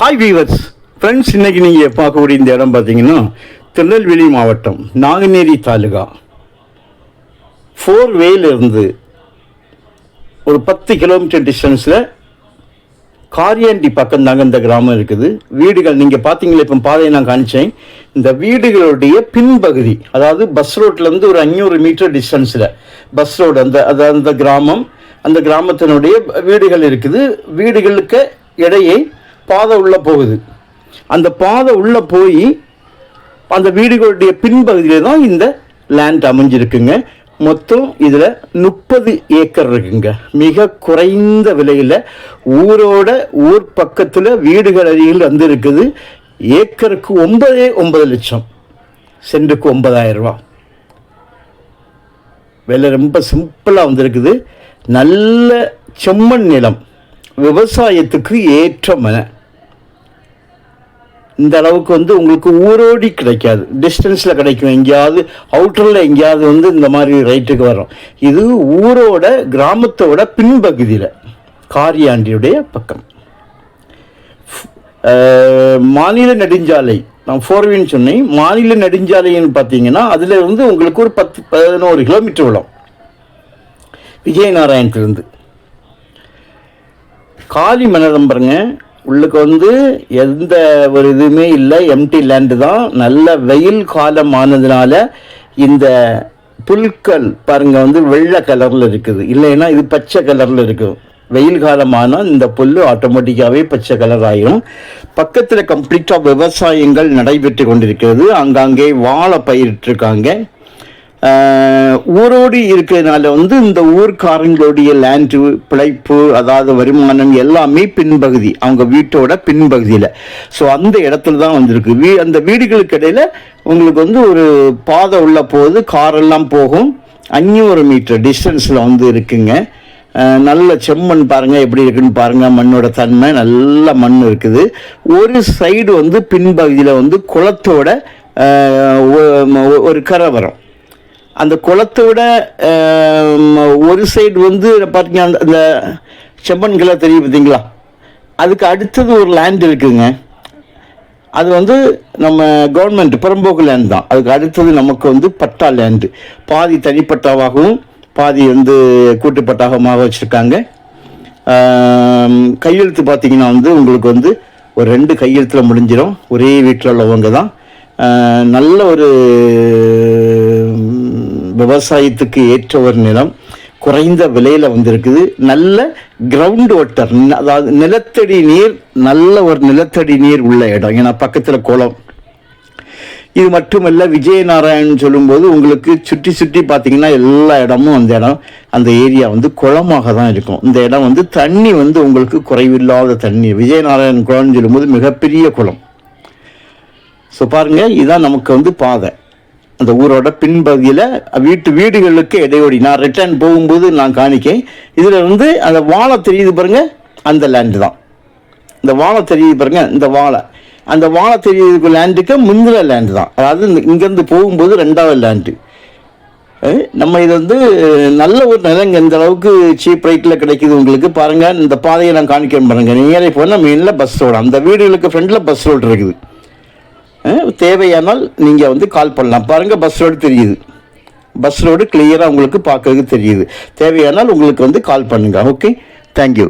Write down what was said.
Hi viewers friends இன்னைக்கு நீங்கள் பார்க்கக்கூடிய இந்த இடம் பார்த்தீங்கன்னா திருநெல்வேலி மாவட்டம் நாங்குநேரி தாலுகா. ஃபோர் வேலிருந்து ஒரு பத்து கிலோமீட்டர் டிஸ்டன்ஸில் காரியாண்டி பக்கம் தாங்க இந்த கிராமம் இருக்குது. வீடுகள் நீங்கள் பார்த்தீங்களா இப்போ பாதையை நான் காணிச்சேன் இந்த வீடுகளுடைய பின்பகுதி அதாவது பஸ் ரோட்லேருந்து ஒரு அஞ்சூறு மீட்டர் டிஸ்டன்ஸில் பஸ் ரோடு அந்த அது அந்த கிராமம் அந்த கிராமத்தினுடைய வீடுகள் இருக்குது. வீடுகளுக்கு இடையே பாதை உள்ளே போகுது. அந்த பாதை உள்ளே போய் அந்த வீடுகளுடைய பின்பகுதியில் தான் இந்த லேண்ட் அமைஞ்சிருக்குங்க. மொத்தம் இதில் முப்பது ஏக்கர் இருக்குங்க. மிக குறைந்த விலையில் ஊரோட ஊர் பக்கத்தில் வீடுகள் அருகில் வந்து இருக்குது ஏக்கருக்கு ஒன்பதே ஒன்பது லட்சம். சென்ட்டுக்கு ஒன்பதாயிரம் ரூபா விலை ரொம்ப சிம்பிளாக வந்திருக்குது. நல்ல செம்மண் நிலம். விவசாயத்துக்கு ஏற்ற மன. இந்த அளவுக்கு வந்து உங்களுக்கு ஊரோடி கிடைக்காது. டிஸ்டன்ஸில் கிடைக்கும். எங்கேயாவது அவுட்டரில் எங்கேயாவது வந்து இந்த மாதிரி ரைட்டுக்கு வரும் இது ஊரோட கிராமத்தோட பின்பகுதியில் காரியாண்டியுடைய பக்கம். மாநில நெடுஞ்சாலை. நான் ஃபோர்வின்னு சொன்னேன். மாநில நெடுஞ்சாலைன்னு பார்த்தீங்கன்னா அதில் இருந்து உங்களுக்கு ஒரு பத்து பதினோரு கிலோமீட்டர் விடும் விஜயநாராயணத்துலேருந்து. காலி மணலம் பாருங்கள் உள்ளுக்கு வந்து எந்த ஒரு இதுவுமே இல்லை. எம்டி லேண்டு தான். நல்ல வெயில் காலம் ஆனதுனால இந்த புல்கள் பாருங்கள் வந்து வெள்ளை கலரில் இருக்குது. இல்லைன்னா இது பச்சை கலரில் இருக்கும் வெயில் காலமானால் இந்த புல் ஆட்டோமேட்டிக்காகவே பச்சை கலர் ஆகிடும் பக்கத்தில் கம்ப்ளீட்டாக விவசாயங்கள் நடைபெற்று கொண்டிருக்கிறது. அங்கங்கே வாழை பயிரிட்டிருக்காங்க ஊரோடு இருக்கிறதுனால வந்து இந்த ஊர்க்காரங்களுடைய லேண்டு பிழைப்பு அதாவது வருமானம் எல்லாமே பின்பகுதி. அவங்க வீட்டோட பின்பகுதியில். ஸோ அந்த இடத்துல தான் வந்திருக்கு. வீ அந்த வீடுகளுக்கு இடையில் உங்களுக்கு வந்து ஒரு பாதை உள்ள போகுது காரெல்லாம் போகும். அஞ்சூறு மீட்டர் டிஸ்டன்ஸில் வந்து இருக்குங்க. நல்ல செம்மண் பாருங்கள் எப்படி இருக்குன்னு பாருங்கள் மண்ணோட தன்மை நல்ல மண் இருக்குது. ஒரு சைடு வந்து பின்பகுதியில் வந்து குளத்தோட ஒரு கரை வரும். அந்த குளத்தை விட ஒரு சைடு வந்து பார்த்தீங்க அந்த அந்த செம்மண் தெரியும் பார்த்தீங்களா அதுக்கு அடுத்தது ஒரு லேண்ட் இருக்குதுங்க அது வந்து நம்ம கவர்மெண்ட் புறம்போக்கு லேண்ட் தான். அதுக்கு அடுத்தது நமக்கு வந்து பட்டா லேண்டு பாதி தனிப்பட்டாவாகவும் பாதி வந்து கூட்டுப்பட்டாகமாக வச்சுருக்காங்க. கையெழுத்து பார்த்திங்கன்னா வந்து உங்களுக்கு வந்து ஒரு ரெண்டு கையெழுத்தில் முடிஞ்சிடும் ஒரே வீட்டில் உள்ளவங்க தான். நல்ல ஒரு விவசாயத்துக்கு ஏற்ற ஒரு நிலம் குறைந்த விலையில் வந்திருக்குது. நல்ல கிரவுண்ட் வாட்டர் அதாவது நிலத்தடி நீர் நல்ல ஒரு நிலத்தடி நீர் உள்ள இடம். ஏன்னா பக்கத்தில் குளம். இது மட்டுமல்ல விஜயநாராயண் சொல்லும்போது உங்களுக்கு சுற்றி சுற்றி பார்த்தீங்கன்னா எல்லா இடமும் அந்த இடம் அந்த ஏரியா வந்து குளமாக தான் இருக்கும். இந்த இடம் வந்து தண்ணி வந்து உங்களுக்கு குறைவில்லாத தண்ணி. விஜயநாராயண் குளம்னு சொல்லும்போது மிகப்பெரிய குளம். ஸோ பாருங்கள் இதுதான் நமக்கு வந்து பாதை. அந்த ஊரோட பின்பகுதியில் வீட்டு வீடுகளுக்கு இடையோடி நான் ரிட்டர்ன் போகும்போது நான் காணிக்கேன். இதில் வந்து அந்த வாழை தெரியுது பாருங்க அந்த லேண்டு தான். இந்த வாழை தெரியுது பாருங்க இந்த வாழை. அந்த வாழை தெரியுது லேண்டுக்கு முந்தின லேண்டு தான். அதாவது இந்த- இங்கேருந்து போகும்போது ரெண்டாவது லேண்டு நம்ம இது வந்து நல்ல ஒரு நிலங்க இந்த அளவுக்கு சீப் ரேட்டில் கிடைக்குது உங்களுக்கு. பாருங்கள் இந்த பாதையை நான் காணிக்கிறேன் பாருங்கள் நேரே போனால் மெயினில் பஸ் ரோடு அந்த வீடுகளுக்கு ஃப்ரண்டில் பஸ் ரோடு இருக்குது. தேவையானால் நீங்கள் வந்து கால் பண்ணலாம். பாருங்கள் பஸ் ரோடு தெரியுது. பஸ் ரோடு கிளியராக உங்களுக்கு பார்க்கறதுக்கு தெரியுது. தேவையானால் உங்களுக்கு வந்து கால் பண்ணுங்கள் ஓகே தேங்க்யூ